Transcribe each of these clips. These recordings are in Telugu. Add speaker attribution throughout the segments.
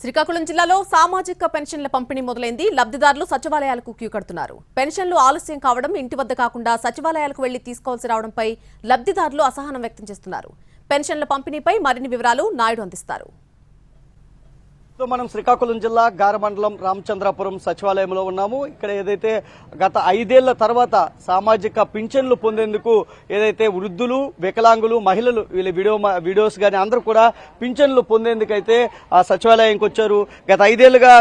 Speaker 1: శ్రీకాకుళం జిల్లాలో సామాజిక పెన్షన్ల పంపిణీ మొదలైంది. లబ్ధిదారులు సచివాలయాలకు క్యూ కడుతున్నారు. పెన్షన్లు ఆలస్యం కావడం ఇంటి వద్ద కాకుండా సచివాలయాలకు వెళ్ళి తీసుకోవాల్సి రావడంపై లబ్ధిదారులు అసహనం వ్యక్తం చేస్తున్నారు. పెన్షన్ల పంపిణీపై మరిన్ని వివరాలు నాయుడు అందిస్తారు.
Speaker 2: సో మనం శ్రీకాకుళం జిల్లా గారమండలం రామచంద్రాపురం సచివాలయంలో ఉన్నాము. ఇక్కడ ఏదైతే గత ఐదేళ్ళ తర్వాత సామాజిక పింఛన్లు పొందేందుకు ఏదైతే వృద్ధులు వికలాంగులు మహిళలు వీళ్ళ వీడియో వీడియోస్ కానీ అందరూ కూడా పింఛన్లు పొందేందుకైతే ఆ సచివాలయంకి వచ్చారు. గత ఐదేళ్ళుగా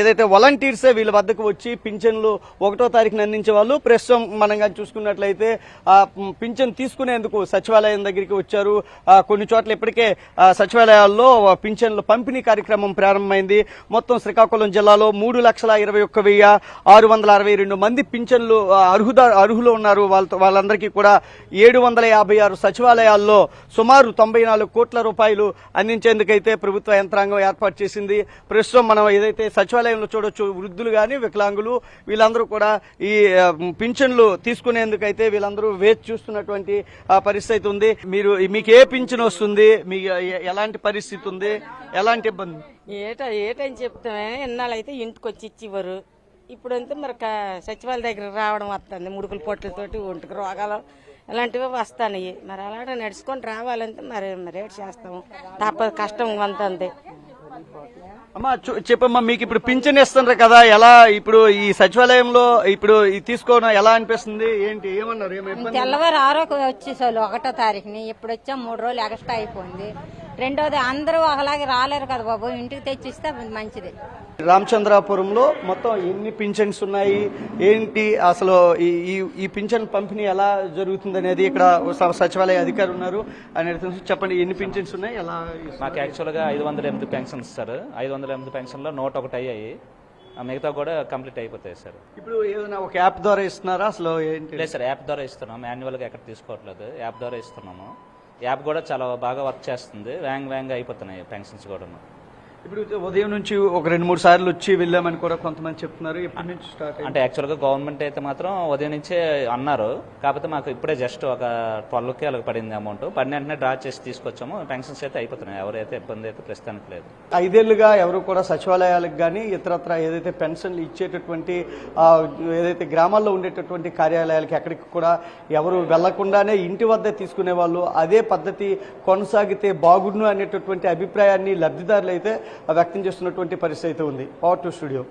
Speaker 2: ఏదైతే వాలంటీర్సే వీళ్ళ వద్దకు వచ్చి పింఛన్లు ఒకటో తారీఖున అందించే వాళ్ళు ప్రస్తుతం మనం కానీ చూసుకున్నట్లయితే ఆ పింఛన్ తీసుకునేందుకు సచివాలయం దగ్గరికి వచ్చారు. కొన్ని చోట్ల ఇప్పటికే ఆ, సచివాలయాల్లో పింఛన్లు పంపిణీ కార్యక్రమం ప్రారంభం ప్రారంభమైంది. మొత్తం శ్రీకాకుళం జిల్లాలో మూడు లక్షల ఇరవై ఒక్క వెయ్యి ఆరు వందల అరవై రెండు మంది పింఛన్లు అర్హుద అర్హులు ఉన్నారు. వాళ్ళతో వాళ్ళందరికీ కూడా ఏడు వందల యాభై ఆరు సచివాలయాల్లో సుమారు తొంభై నాలుగు కోట్ల రూపాయలు అందించేందుకైతే ప్రభుత్వ యంత్రాంగం ఏర్పాటు చేసింది. ప్రస్తుతం మనం ఏదైతే సచివాలయంలో చూడొచ్చు వృద్ధులు కానీ వికలాంగులు వీళ్ళందరూ కూడా ఈ పింఛన్లు తీసుకునేందుకైతే వీళ్ళందరూ వేచి చూస్తున్నటువంటి పరిస్థితి ఉంది. మీరు మీకు ఏ పింఛన్ వస్తుంది? మీ ఎలాంటి పరిస్థితి ఉంది? ఎలాంటి ఇబ్బంది?
Speaker 3: ఏట ఏటని చెప్తామే? ఇన్నాళ్ళు అయితే ఇంటికి వచ్చి ఇచ్చేవారు ఇప్పుడంతా మరి క- సచివాలయ దగ్గర రావడం వస్తుంది ముడుకుల పొట్లతోటి ఒంటికి రోగాలు ఇలాంటివి వస్తాయి మరి అలాంటి నడుచుకొని రావాలంటే మరి మరి ఏటి చేస్తాము? తప్పదు కష్టం అంత ఉంది
Speaker 2: అమ్మా చూ- చెప్పమ్మా మీకు ఇప్పుడు పింఛన్ ఇస్తున్నారు కదా ఎలా ఇప్పుడు ఈ సచివాలయంలో ఇప్పుడు ఈ తీసుకోవడం ఎలా అనిపిస్తుంది? ఏంటి ఏమన్నారు?
Speaker 4: తెల్లవారు ఆరోగ్య వచ్చేసారు ఒకటో తారీఖుని. ఇప్పుడు వచ్చాం మూడు రోజులు ఎక్స్ట్రా అయిపోయింది. రెండోది అందరూ ఒకలాగే రాలేరు కదా బాబు. ఇంటికి తెచ్చిస్తే మంచిది.
Speaker 2: రామచంద్రాపురంలో మొత్తం ఎన్ని పింఛన్స్ ఉన్నాయి? ఏంటి అసలు ఈ ఈ- ఈ పింఛన్ పంపిణీ ఎలా జరుగుతుంది అనేది ఇక్కడ స- సచివాలయ అధికారి ఉన్నారు. అనేది తెలుసు. చెప్పండి ఎన్ని పింఛన్స్ ఉన్నాయి? ఎలా
Speaker 5: మాకు యాక్చువల్గా ఐదు వందల ఎనిమిది పెన్షన్స్ సార్. ఐదు వందల ఎనిమిది పెన్షన్లో నూట ఒకటి అయ్యాయి. ఆ మిగతా కూడా కంప్లీట్ అయిపోతాయి సార్.
Speaker 2: ఇప్పుడు ఏదైనా ఒక యాప్ ద్వారా ఇస్తున్నారా? అసలు ఏంటి?
Speaker 5: లేదు సార్ యాప్ ద్వారా ఇస్తున్నాం. మాన్యువల్గా ఎక్కడ తీసుకోవట్లేదు. యాప్ ద్వారా ఇస్తున్నాము. యాప్ కూడా చాలా బాగా వర్క్ చేస్తుంది. వ్యాంగ్ వ్యాంగ్ అయిపోతున్నాయి పెన్షన్స్ కూడా
Speaker 2: ఇప్పుడు ఉదయం నుంచి ఒక రెండు మూడు సార్లు వచ్చి వెళ్ళామని కూడా కొంతమంది చెప్తున్నారు. ఎప్పటి నుంచి స్టార్ట్
Speaker 5: అంటే యాక్చువల్గా గవర్నమెంట్ అయితే మాత్రం ఉదయం నుంచే అన్నారు. కాకపోతే మాకు ఇప్పుడే జస్ట్ ఒక ట్వెల్వ్కి అలాగ పడింది అమౌంట్ పడిన వెంటనే డ్రా చేసి తీసుకొచ్చాము. పెన్షన్స్ అయితే అయిపోతున్నాయి. ఎవరైతే ఇబ్బంది అయితే ప్రస్తుతానికి లేదు.
Speaker 2: ఐదేళ్ళుగా ఎవరు కూడా సచివాలయాలకు కానీ ఇతరత్ర ఏదైతే పెన్షన్లు ఇచ్చేటటువంటి ఏదైతే గ్రామాల్లో ఉండేటటువంటి కార్యాలయాలకి ఎక్కడికి కూడా ఎవరు వెళ్ళకుండానే ఇంటి వద్ద తీసుకునే వాళ్ళు అదే పద్ధతి కొనసాగితే బాగుండు అనేటటువంటి అభిప్రాయాన్ని లబ్ధిదారులు అయితే వ్యక్తం చేస్తున్నటువంటి పరిస్థితి అయితే ఉంది. Power to studio